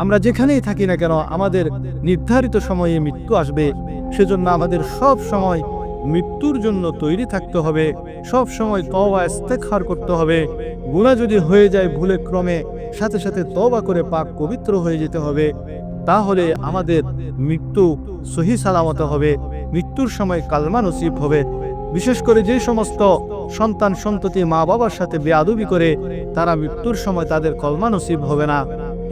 আমরা যেখানেই থাকি না কেন, আমাদের নির্ধারিত সময়ে মৃত্যু আসবে। সেজন্য আমাদের সব সময় মৃত্যুর জন্য তৈরি থাকতে হবে। সব সময় তওবা, ইস্তেগফার করতে হবে। গুনাহ যদি হয়ে যায় ভুলে ক্রমে, সাথে সাথে তওবা করে পাক পবিত্র হয়ে যেতে হবে। তাহলে আমাদের মৃত্যু সহি সালামত হবে। মৃত্যুর সময় কালমা নসিব হবে। বিশেষ করে যে সমস্ত সন্তান সন্ততি মা বাবার সাথে বেয়াদবি করে, তারা মৃত্যুর সময় তাদের কলমা নসিব হবে না।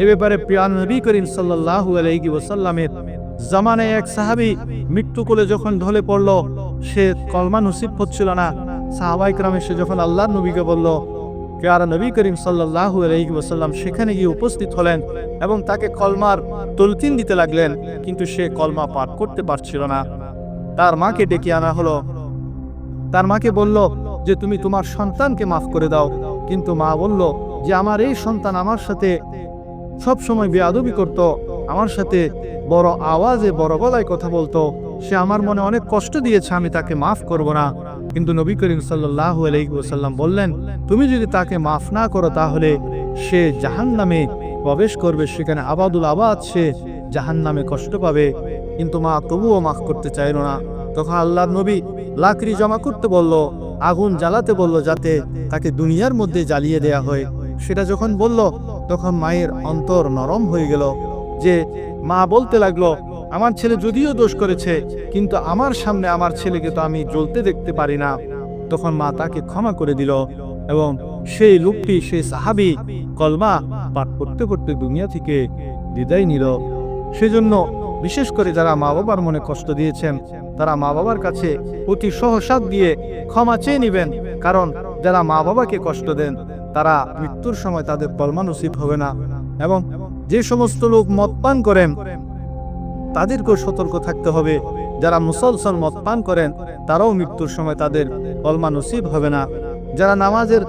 এ ব্যাপারে প্রিয়ান নবী করিম সাল্লাল্লাহু আলাইহি ওয়াসাল্লামের জামানায় এক সাহাবী মৃত্যু কোলে যখন ঢলে পড়ল, সে কলমা নসিব হচ্ছিল না। সাহাবাই ক্রাম এসে যখন আল্লাহর নবীকে বলল পেয়ারা নবী করিম সাল্লাল্লাহু আলাইহি ওয়াসাল্লাম সেখানে গিয়ে উপস্থিত হলেন এবং তাকে কলমার তলকিন দিতে লাগলেন, কিন্তু সে কলমা পাঠ করতে পারছিল না। তার মাকে ডেকে আনা হলো। তার মাকে বলল, যে তুমি তোমার সন্তানকে মাফ করে দাও। কিন্তু মা বলল, যে আমার এই সন্তান আমার সাথে সব সময় বেয়াদবি করত। আমার সাথে বড় আওয়াজে, বড় গলায় কথা বলতো। সে আমার মনে অনেক কষ্ট দিয়েছে, আমি তাকে মাফ করব না। কিন্তু নবী করিম সাল্লাল্লাহু আলাইহি ওয়াসাল্লাম বললেন, তুমি যদি তাকে মাফ না করো, তাহলে সে জাহান্নামে প্রবেশ করবে। সেখানে আবাদুল আবাদ সে জাহান্নামে কষ্ট পাবে। কিন্তু মা তবুও মাফ করতে চাইল না। তখন আল্লাহর নবী লাকড়ি জমা করতে বলল, আগুন জ্বালাতে বলল, যাতে তাকে দুনিয়ার মধ্যে জ্বালিয়ে দেয়া হয়। সেটা যখন বলল তখন মায়ের অন্তর নরম হয়ে গেল যে, মা বলতে লাগল, আমার ছেলে যদিও দোষ করেছে, কিন্তু আমার সামনে আমার ছেলেকে তো আমি জ্বলতে দেখতে পারি না। তখন মা তাকে ক্ষমা করে দিল এবং সেই লোকটি, সেই সাহাবি কলমা পাঠ করতে করতে দুনিয়া থেকে বিদায় নিল। সেজন্য বিশেষ করে যারা মা বাবার মনে কষ্ট দিয়েছেন, তারা মা বাবার কাছে অতি সহসাদ দিয়ে ক্ষমা চেয়ে নেবেন, কারণ যারা মা বাবাকে কষ্ট দেন তারা মৃত্যুর সময় তাদের কলমা নসিব হবে না। এবং যে সমস্ত লোক মদ পান করেন, তাদেরকেও সতর্ক থাকতে হবে। যারা মুসলসল মদ পান করেন, তারাও মৃত্যুর সময় তাদের কলমা নসিব হবে না। যারা নামাজের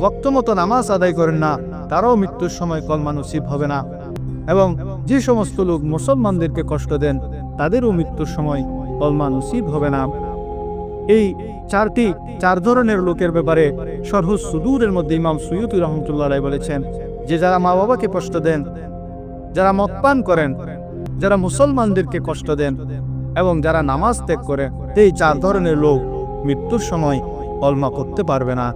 বক্তমতো নামাজ আদায় করেন না, তারাও মৃত্যুর সময় কলমা নসিব হবে না। এবং যে সমস্ত লোক মুসলমানদেরকে কষ্ট দেন, তাদেরও মৃত্যুর সময় কলমা নসিব হবে না। এই চারটি, চার ধরনের লোকের ব্যাপারে সরহুস সুদূরের মধ্যে ইমাম সুয়ুতি রহমতুল্লাহ রায় বলেছেন, যে যারা মা বাবাকে কষ্ট দেন, যারা মদ পান করেন, যারা মুসলমানদেরকে কষ্ট দেন এবং যারা নামাজ ত্যাগ করে এই চার ধরনের লোক মৃত্যুর সময় অলমা করতে পারবে না।